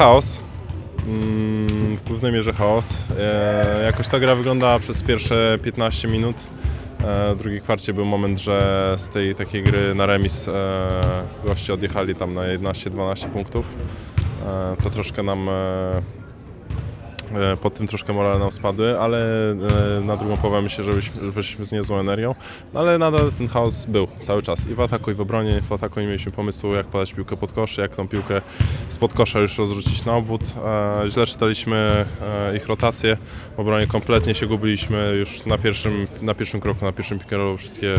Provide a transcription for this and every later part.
chaos. Mm, W głównej mierze chaos. E, Jakoś ta gra wyglądała przez pierwsze 15 minut. E, W drugiej kwarcie był moment, że z tej takiej gry na remis e, goście odjechali tam na 11-12 punktów. E, To troszkę nam e, e, pod tym troszkę morale nam spadły, ale e, na drugą połowę myślę, że wyszliśmy- z niezłą energią. No ale nadal ten chaos był cały czas i w ataku i w obronie. W ataku nie mieliśmy pomysłu jak podać piłkę pod kosz, jak tą piłkę spod kosza już rozrzucić na obwód. E, Źle czytaliśmy e, ich rotację. W obronie kompletnie się gubiliśmy już na pierwszym, na pierwszym kroku, na pierwszym pickerolu wszystkie,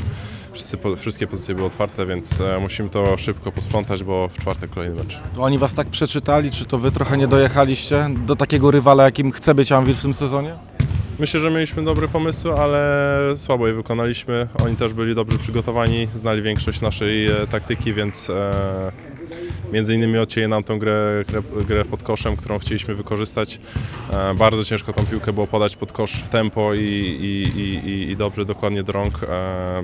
wszyscy, wszystkie pozycje były otwarte, więc e, musimy to szybko posprzątać, bo w czwartek kolejny mecz. Oni was tak przeczytali, czy to wy trochę nie dojechaliście do takiego rywala, jakim chce być Anvil w tym sezonie? Myślę, że mieliśmy dobre pomysły, ale słabo je wykonaliśmy. Oni też byli dobrze przygotowani, znali większość naszej e, taktyki, więc e, między innymi odcięli nam tą grę, grę, grę pod koszem, którą chcieliśmy wykorzystać. E, bardzo ciężko tą piłkę było podać pod kosz w tempo i, i, i, i, dobrze, dokładnie do rąk. E,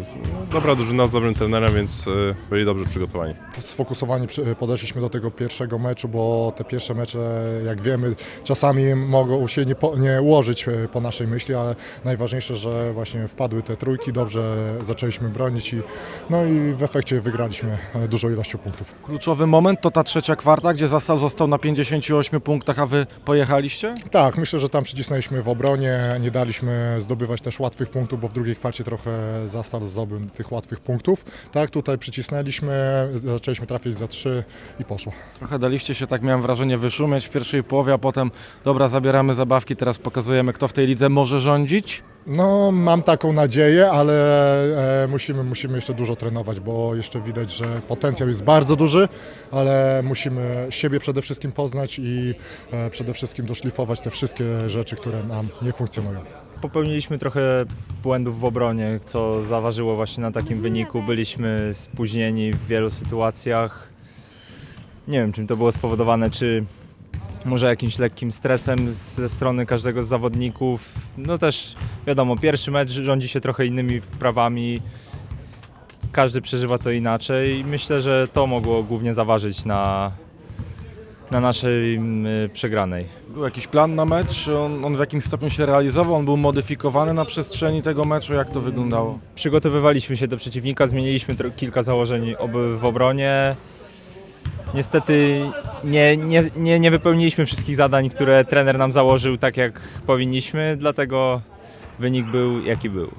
dobra drużyna z dobrym trenerem, więc e, byli dobrze przygotowani. sfokusowani podeszliśmy do tego pierwszego meczu, bo te pierwsze mecze, jak wiemy, czasami mogą się nie, po, nie ułożyć po naszej myśli, ale najważniejsze, że właśnie wpadły te trójki, dobrze zaczęliśmy bronić i, no i w efekcie wygraliśmy dużą ilością punktów. Kluczowy moment to ta trzecia kwarta, gdzie Zastal został na 58 punktach, a wy pojechaliście? Tak, myślę, że tam przycisnęliśmy w obronie, nie daliśmy zdobywać też łatwych punktów, bo w drugiej kwarcie trochę Zastal zdobył tych łatwych punktów. Tak, tutaj przycisnęliśmy, zaczęliśmy trafić za trzy i poszło. Trochę daliście się, tak miałem wrażenie, wyszumieć w pierwszej połowie, a potem dobra, zabieramy zabawki, teraz pokazujemy, kto w tej lidze może rządzić. No, mam taką nadzieję, ale e, musimy, musimy jeszcze dużo trenować, bo jeszcze widać, że potencjał jest bardzo duży, ale musimy siebie przede wszystkim poznać i e, przede wszystkim doszlifować te wszystkie rzeczy, które nam nie funkcjonują. Popełniliśmy trochę błędów w obronie, co zaważyło właśnie na takim wyniku. Byliśmy spóźnieni w wielu sytuacjach. Nie wiem, czym to było spowodowane, czy może jakimś lekkim stresem ze strony każdego z zawodników. No też wiadomo, pierwszy mecz rządzi się trochę innymi prawami. Każdy przeżywa to inaczej i myślę, że to mogło głównie zaważyć na, na naszej mm, przegranej. Był jakiś plan na mecz, on, on w jakimś stopniu się realizował, on był modyfikowany na przestrzeni tego meczu, jak to wyglądało? Przygotowywaliśmy się do przeciwnika, zmieniliśmy tro- kilka założeń ob- w obronie. Niestety nie, nie, nie, nie wypełniliśmy wszystkich zadań, które trener nam założył tak jak powinniśmy, dlatego wynik był jaki był.